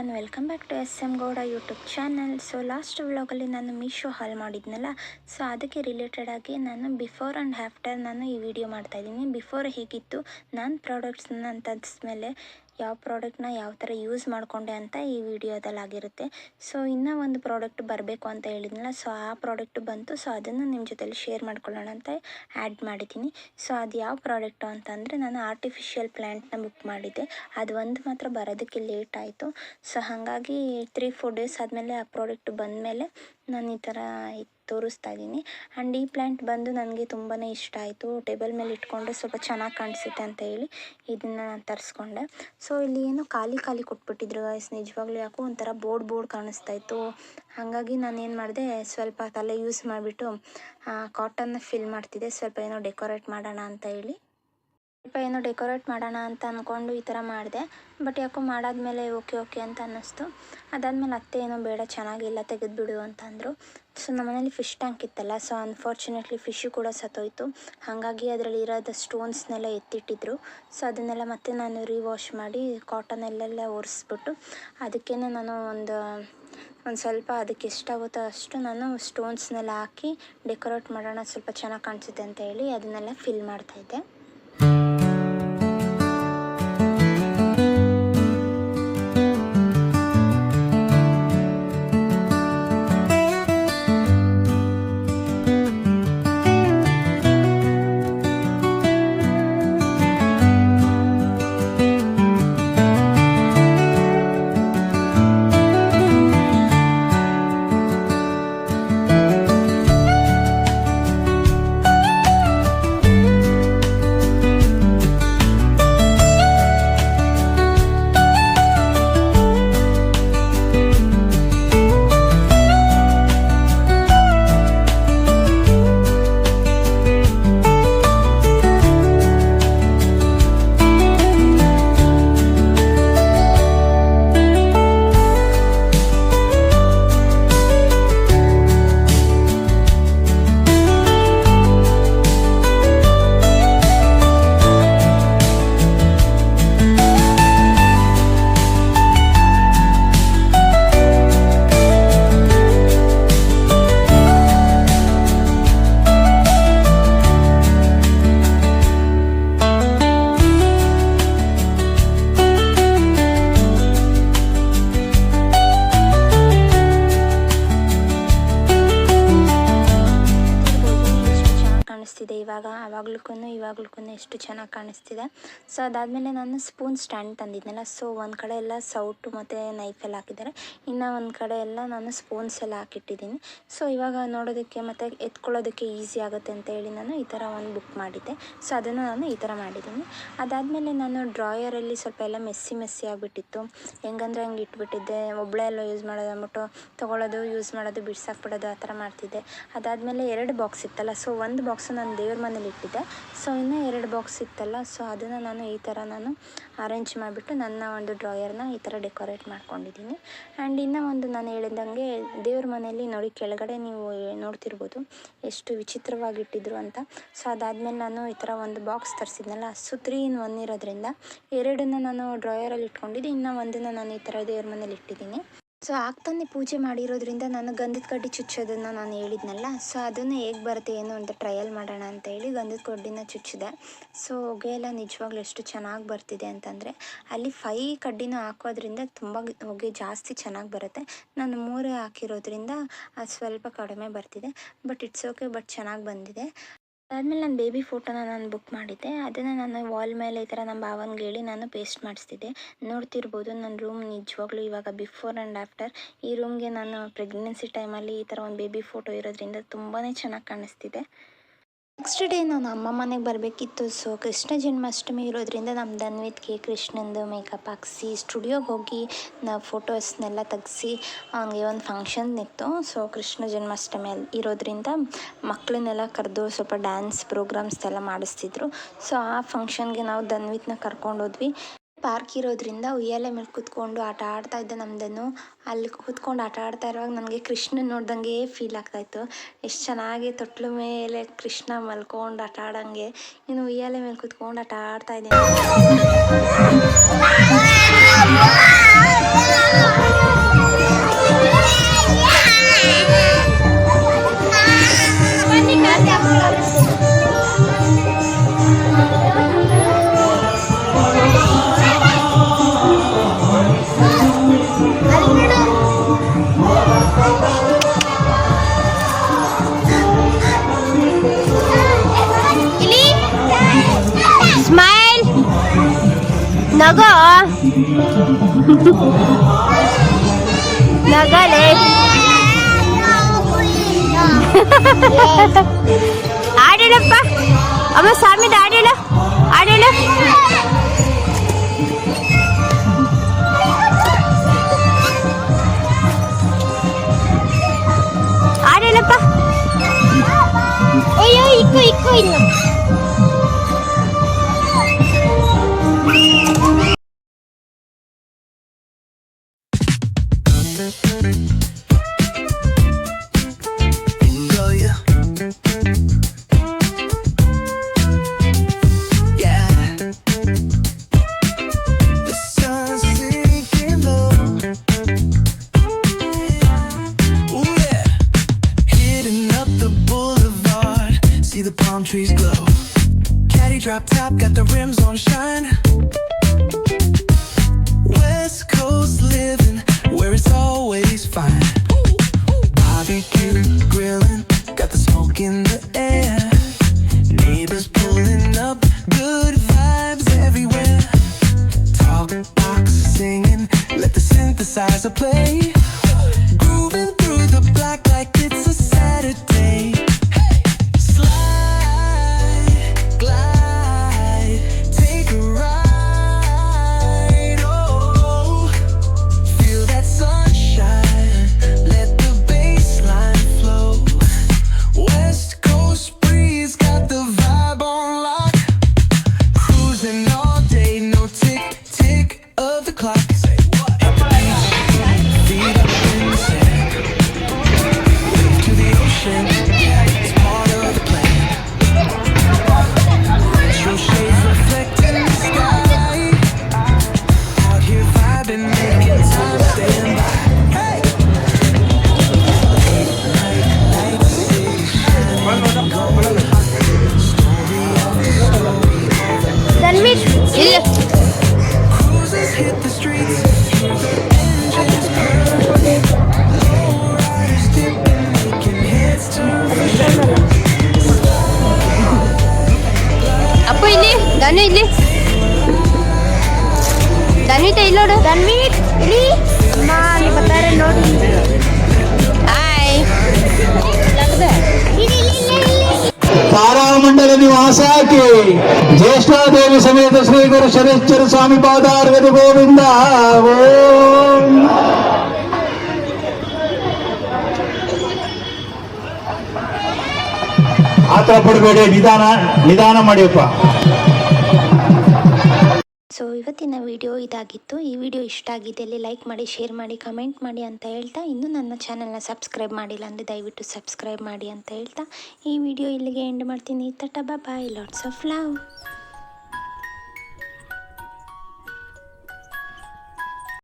One welcome back to S M Gowda YouTube channel so last ವ್ಲಾಗಲ್ಲಿ ನಾನು ಮೀಶೋ ಹಾಲ್ ಮಾಡಿದ್ನಲ್ಲ. So ಅದಕ್ಕೆ ರಿಲೇಟೆಡ್ ಆಗಿ ನಾನು ಬಿಫೋರ್ ಆ್ಯಂಡ್ ಆಫ್ಟರ್ ನಾನು ಈ ವಿಡಿಯೋ ಮಾಡ್ತಾಯಿದ್ದೀನಿ ಬಿಫೋರ್ ಹೇಗಿತ್ತು, ನಾನು ಪ್ರಾಡಕ್ಟ್ಸ್ನ ಮೇಲೆ ಯಾವ ಪ್ರಾಡಕ್ಟ್ನ ಯಾವ ಥರ ಯೂಸ್ ಮಾಡಿಕೊಂಡೆ ಅಂತ ಈ ವಿಡಿಯೋದಲ್ಲಿ ಆಗಿರುತ್ತೆ. ಸೊ, ಇನ್ನೂ ಒಂದು ಪ್ರಾಡಕ್ಟ್ ಬರಬೇಕು ಅಂತ ಹೇಳಿದ್ನಲ್ಲ, ಸೊ, ಆ ಪ್ರಾಡಕ್ಟ್ ಬಂತು. ಸೊ, ಅದನ್ನು ನಿಮ್ಮ ಜೊತೆಲಿ ಶೇರ್ ಮಾಡ್ಕೊಳ್ಳೋಣ ಅಂತ ಆ್ಯಡ್ ಮಾಡಿದ್ದೀನಿ. ಸೊ, ಅದು ಯಾವ ಪ್ರಾಡಕ್ಟು ಅಂತಂದರೆ, ನಾನು ಆರ್ಟಿಫಿಷಿಯಲ್ ಪ್ಲ್ಯಾಂಟ್ನ ಬುಕ್ ಮಾಡಿದ್ದೆ. ಅದು ಒಂದು ಮಾತ್ರ ಬರೋದಕ್ಕೆ ಲೇಟ್ ಆಯಿತು. ಸೊ, ಹಾಗಾಗಿ ತ್ರೀ, ಫೋರ್ ಡೇಸ್ ಆದಮೇಲೆ ಆ ಪ್ರಾಡಕ್ಟ್ ಬಂದಮೇಲೆ ನಾನು ಈ ಥರ ತೋರಿಸ್ತಾ ಇದ್ದೀನಿ. ಆ್ಯಂಡ್ ಈ ಪ್ಲ್ಯಾಂಟ್ ಬಂದು ನನಗೆ ತುಂಬಾ ಇಷ್ಟ ಆಯಿತು. ಟೇಬಲ್ ಮೇಲೆ ಇಟ್ಕೊಂಡ್ರೆ ಸ್ವಲ್ಪ ಚೆನ್ನಾಗಿ ಕಾಣಿಸುತ್ತೆ ಅಂತ ಹೇಳಿ ಇದನ್ನು ನಾನು ತರಿಸ್ಕೊಂಡೆ. ಸೊ ಇಲ್ಲಿ ಏನು ಖಾಲಿ ಖಾಲಿ ಕೊಟ್ಬಿಟ್ಟಿದ್ರು ಗೈಸ್ ನಿಜವಾಗ್ಲೂ ಯಾಕೋ ಒಂಥರ ಬೋರ್ಡ್ ಬೋರ್ಡ್ ಕಾಣಿಸ್ತಾ ಇತ್ತು. ಹಾಗಾಗಿ ನಾನು ಏನು ಮಾಡಿದೆ, ಸ್ವಲ್ಪ ತಲೆ ಯೂಸ್ ಮಾಡಿಬಿಟ್ಟು ಕಾಟನ್ನ ಫಿಲ್ ಮಾಡ್ತಿದ್ದೆ. ಸ್ವಲ್ಪ ಏನೋ ಡೆಕೋರೇಟ್ ಮಾಡೋಣ ಅಂತ ಹೇಳಿ. ಏನೋ ಡೆಕೋರೇಟ್ ಮಾಡೋಣ ಅಂತ ಅಂದ್ಕೊಂಡು ಈ ಥರ ಮಾಡಿದೆ. ಬಟ್ ಯಾಕೋ ಮಾಡಾದ್ಮೇಲೆ ಓಕೆ ಓಕೆ ಅಂತ ಅನ್ನಿಸ್ತು. ಅದಾದಮೇಲೆ ಅತ್ತೆ ಏನೋ ಬೇಡ, ಚೆನ್ನಾಗಿಲ್ಲ, ತೆಗೆದುಬಿಡು ಅಂತಂದರು. ಸೊ, ನಮ್ಮನೇಲಿ ಫಿಶ್ ಟ್ಯಾಂಕ್ ಇತ್ತಲ್ಲ, ಸೊ ಅನ್ಫಾರ್ಚುನೇಟ್ಲಿ ಫಿಶ್ಶು ಕೂಡ ಸತ್ತೋಯ್ತು. ಹಾಗಾಗಿ ಅದರಲ್ಲಿ ಇರೋದ ಸ್ಟೋನ್ಸ್ನೆಲ್ಲ ಎತ್ತಿಟ್ಟಿದ್ರು. ಸೊ, ಅದನ್ನೆಲ್ಲ ಮತ್ತೆ ನಾನು ರೀವಾಶ್ ಮಾಡಿ ಕಾಟನಲ್ಲೆಲ್ಲ ಒರೆಸ್ಬಿಟ್ಟು ಅದಕ್ಕೇ ನಾನು ಒಂದು ಒಂದು ಸ್ವಲ್ಪ ಅದಕ್ಕೆ ಎಷ್ಟಾಗುತ್ತೋ ಅಷ್ಟು ನಾನು ಸ್ಟೋನ್ಸ್ನೆಲ್ಲ ಹಾಕಿ ಡೆಕೋರೇಟ್ ಮಾಡೋಣ, ಸ್ವಲ್ಪ ಚೆನ್ನಾಗಿ ಕಾಣಿಸುತ್ತೆ ಅಂತ ಹೇಳಿ ಅದನ್ನೆಲ್ಲ ಫಿಲ್ ಮಾಡ್ತಾಯಿದ್ದೆ ಆವಾಗ್ಲಕ್ಕೂ ಎಷ್ಟು ಚೆನ್ನಾಗಿ ಕಾಣಿಸ್ತಿದೆ. ಸೊ ಅದಾದಮೇಲೆ ನಾನು ಸ್ಪೂನ್ ಸ್ಟ್ಯಾಂಡ್ ತಂದಿದ್ದೆನಲ್ಲ ಸೊ ಒಂದು ಕಡೆ ಎಲ್ಲ ಸೌಟು ಮತ್ತು ನೈಫ್ ಎಲ್ಲ ಹಾಕಿದ್ದಾರೆ. ಇನ್ನು ಒಂದು ಕಡೆ ಎಲ್ಲ ನಾನು ಸ್ಪೂನ್ಸ್ ಎಲ್ಲ ಹಾಕಿಟ್ಟಿದ್ದೀನಿ. ಸೊ ಇವಾಗ ನೋಡೋದಕ್ಕೆ ಮತ್ತು ಎತ್ಕೊಳ್ಳೋದಕ್ಕೆ ಈಸಿ ಆಗುತ್ತೆ ಅಂತ ಹೇಳಿ ನಾನು ಈ ಥರ ಒಂದು ಬುಕ್ ಮಾಡಿದ್ದೆ. ಸೊ ಅದನ್ನು ನಾನು ಈ ಥರ ಮಾಡಿದ್ದೀನಿ. ಅದಾದಮೇಲೆ ನಾನು ಡ್ರಾಯರಲ್ಲಿ ಸ್ವಲ್ಪ ಎಲ್ಲ ಮೆಸ್ಸಿ ಮೆಸ್ಸಿ ಆಗಿಬಿಟ್ಟಿತ್ತು. ಹೆಂಗಂದ್ರೆ ಹಂಗೆ ಇಟ್ಬಿಟ್ಟಿದ್ದೆ. ಒಬ್ಬಳೆ ಎಲ್ಲ ಯೂಸ್ ಮಾಡೋದು ಅಂದ್ಬಿಟ್ಟು ತೊಗೊಳ್ಳೋದು ಯೂಸ್ ಮಾಡೋದು, ಬಿಡ್ಸಾಕ್ಬಿಡೋದು ಆ ಥರ ಮಾಡ್ತಿದ್ದೆ. ಅದಾದಮೇಲೆ ಎರಡು ಬಾಕ್ಸ್ ಇತ್ತಲ್ಲ ಸೊ ಒಂದು ಬಾಕ್ಸು ನಾನು ದೇವ್ರ ಮನೇಲಿ ಇಟ್ಟಿದ್ದೆ. ಸೊ ಇನ್ನೂ ಎರಡು ಬಾಕ್ಸ್ ಇತ್ತಲ್ಲ, ಸೊ ಅದನ್ನು ನಾನು ಈ ಥರ ನಾನು ಅರೇಂಜ್ ಮಾಡಿಬಿಟ್ಟು ನನ್ನ ಒಂದು ಡ್ರಾಯರ್ನ ಈ ಥರ ಡೆಕೋರೇಟ್ ಮಾಡ್ಕೊಂಡಿದ್ದೀನಿ. ಆ್ಯಂಡ್ ಇನ್ನೂ ಒಂದು ನಾನು ಹೇಳಿದಂಗೆ ದೇವ್ರ ಮನೆಯಲ್ಲಿ ನೋಡಿ ಕೆಳಗಡೆ ನೀವು ನೋಡ್ತಿರ್ಬೋದು ಎಷ್ಟು ವಿಚಿತ್ರವಾಗಿಟ್ಟಿದ್ರು ಅಂತ. ಸೊ ಅದಾದಮೇಲೆ ನಾನು ಈ ಥರ ಒಂದು ಬಾಕ್ಸ್ ತರಿಸಿದ್ನಲ್ಲ, ಸೊ ತ್ರೀ ಇನ್ ಒನ್ ಇರೋದ್ರಿಂದ ಎರಡನ್ನು ನಾನು ಡ್ರಾಯರಲ್ಲಿ ಇಟ್ಕೊಂಡಿದ್ದೆ, ಇನ್ನೂ ಒಂದನ್ನು ನಾನು ಈ ಥರ ದೇವ್ರ ಮನೇಲಿ ಇಟ್ಟಿದ್ದೀನಿ. ಸೊ ಆಗ್ತಾನೆ ಪೂಜೆ ಮಾಡಿರೋದ್ರಿಂದ ನಾನು ಗಂಧದ ಕಡ್ಡಿ ಚುಚ್ಚೋದನ್ನು ನಾನು ಹೇಳಿದ್ನಲ್ಲ, ಸೊ ಅದನ್ನು ಹೇಗೆ ಬರುತ್ತೆ ಏನು ಅಂತ ಟ್ರಯಲ್ ಮಾಡೋಣ ಅಂತ ಹೇಳಿ ಗಂಧದ ಕಡ್ಡಿನ ಚುಚ್ಚಿದೆ. ಸೊ ಹೊಗೆ ಎಲ್ಲ ನಿಜವಾಗ್ಲೂ ಎಷ್ಟು ಚೆನ್ನಾಗಿ ಬರ್ತಿದೆ ಅಂತಂದರೆ, ಅಲ್ಲಿ ಫೈ ಕಡ್ಡಿನ ಹಾಕೋದ್ರಿಂದ ತುಂಬ ಹೊಗೆ ಜಾಸ್ತಿ ಚೆನ್ನಾಗಿ ಬರುತ್ತೆ. ನಾನು ಮೂರೇ ಹಾಕಿರೋದ್ರಿಂದ ಅದು ಸ್ವಲ್ಪ ಕಡಿಮೆ ಬರ್ತಿದೆ ಬಟ್ ಇಟ್ಸ್ ಓಕೆ ಬಟ್ ಚೆನ್ನಾಗಿ ಬಂದಿದೆ. ಅದಾದಮೇಲೆ ನಾನು ಬೇಬಿ ಫೋಟೋನ ನಾನು ಬುಕ್ ಮಾಡಿದ್ದೆ. ಅದನ್ನು ನಾನು ವಾಲ್ ಮೇಲೆ ಈ ಥರ ನಮ್ಮ ಭಾವನ್ಗೆ ಹೇಳಿ ನಾನು ಪೇಸ್ಟ್ ಮಾಡಿಸ್ತಿದ್ದೆ. ನೋಡ್ತಿರ್ಬೋದು ನನ್ನ ರೂಮ್ ನಿಜವಾಗ್ಲೂ ಇವಾಗ ಬಿಫೋರ್ ಆ್ಯಂಡ್ ಆಫ್ಟರ್ ಈ ರೂಮ್ಗೆ ನಾನು ಪ್ರೆಗ್ನೆನ್ಸಿ ಟೈಮಲ್ಲಿ ಈ ಥರ ಒಂದು ಬೇಬಿ ಫೋಟೋ ಇರೋದ್ರಿಂದ ತುಂಬಾ ಚೆನ್ನಾಗಿ ಕಾಣಿಸ್ತಿದೆ. ನೆಕ್ಸ್ಟ್ ಡೇ ನಾನು ಅಮ್ಮ ಮನೆಗೆ ಬರಬೇಕಿತ್ತು. ಸೊ ಕೃಷ್ಣ ಜನ್ಮಾಷ್ಟಮಿ ಇರೋದ್ರಿಂದ ನಮ್ಮ ದನ್ವಿತ್ಗೆ ಕೃಷ್ಣಂದು ಮೇಕಪ್ ಹಾಕ್ಸಿ ಸ್ಟುಡಿಯೋಗೆ ಹೋಗಿ ನಾವು ಫೋಟೋಸ್ನೆಲ್ಲ ತೆಗೆಸಿ ಹಂಗೆ ಒಂದು ಫಂಕ್ಷನ್ ಇತ್ತು. ಸೊ ಕೃಷ್ಣ ಜನ್ಮಾಷ್ಟಮಿ ಅಲ್ಲಿ ಇರೋದ್ರಿಂದ ಮಕ್ಕಳನ್ನೆಲ್ಲ ಕರೆದು ಸ್ವಲ್ಪ ಡ್ಯಾನ್ಸ್ ಪ್ರೋಗ್ರಾಮ್ಸ್ ಎಲ್ಲ ಮಾಡಿಸ್ತಿದ್ರು. ಸೊ ಆ ಫಂಕ್ಷನ್ಗೆ ನಾವು ದನ್ವಿತ್ನ ಕರ್ಕೊಂಡು ಹೋದ್ವಿ ಪಾರ್ಕ್ ಇರೋದ್ರಿಂದ ಉಯ್ಯಾಲೆ ಮೇಲೆ ಕೂತ್ಕೊಂಡು ಆಟ ಆಡ್ತಾ ಇದ್ದೆ ನಮ್ದನ್ನು. ಅಲ್ಲಿ ಕೂತ್ಕೊಂಡು ಆಟ ಆಡ್ತಾ ಇರುವಾಗ ನನಗೆ ಕೃಷ್ಣನ ನೋಡ್ದಂಗೆ ಫೀಲ್ ಆಗ್ತಾಯಿತ್ತು ಎಷ್ಟು ಚೆನ್ನಾಗಿ ತೊಟ್ಲು ಮೇಲೆ ಕೃಷ್ಣ ಮಲ್ಕೊಂಡು ಆಟ ಆಡಂಗೆ. ಇನ್ನು ಉಯ್ಯಾಲೆ ಮೇಲೆ ಕೂತ್ಕೊಂಡು ಆಟ ಆಡ್ತಾ ಇದ್ದೀನಿ. ಸ್ಮೈಲ್ ನಗೋ. ನಗಲೆ. ಆಡೇಳಪ್ಪ ಅಮ್ಮ ಸ್ವಾಮಿದ ಆಡೇಳ ಆಡೇಳ drop top, got the rims Mitch, Elias. Apa ini? Danu ini? Danu itu hilang dah. Danu ini? Ma, ni betul betul nori. Hi. ತಾರಾಮಂಡಲ ನಿವಾಸಕ್ಕೆ ಜ್ಯೇಷ್ಠಾದೇವಿ ಸಮೇತ ಶ್ರೀ ಗುರು ಶನೇಶ್ವರ ಸ್ವಾಮಿ ಪಾದಾರ್ಗದ ಗೋವಿಂದ ಓಂ ಆತರ ಪಡಬೇಡಿ ನಿಧಾನ ನಿಧಾನ ಮಾಡಿಯಪ್ಪ ಸೊ ಇವತ್ತಿನ ವಿಡಿಯೋ ಇದಾಗಿತ್ತು. ಈ ವಿಡಿಯೋ ಇಷ್ಟ ಆಗಿದ್ದಲ್ಲಿ ಲೈಕ್ ಮಾಡಿ ಶೇರ್ ಮಾಡಿ ಕಮೆಂಟ್ ಮಾಡಿ ಅಂತ ಹೇಳ್ತಾ, ಇನ್ನೂ ನನ್ನ ಚಾನಲ್ನ ಸಬ್ಸ್ಕ್ರೈಬ್ ಮಾಡಿಲ್ಲ ಅಂದರೆ ದಯವಿಟ್ಟು ಸಬ್ಸ್ಕ್ರೈಬ್ ಮಾಡಿ ಅಂತ ಹೇಳ್ತಾ, ಈ ವಿಡಿಯೋ ಇಲ್ಲಿಗೆ ಎಂಡ್ ಮಾಡ್ತೀನಿ. ತಟ ಬಾಯ್ ಲಾಟ್ಸ್ ಆಫ್ ಲವ್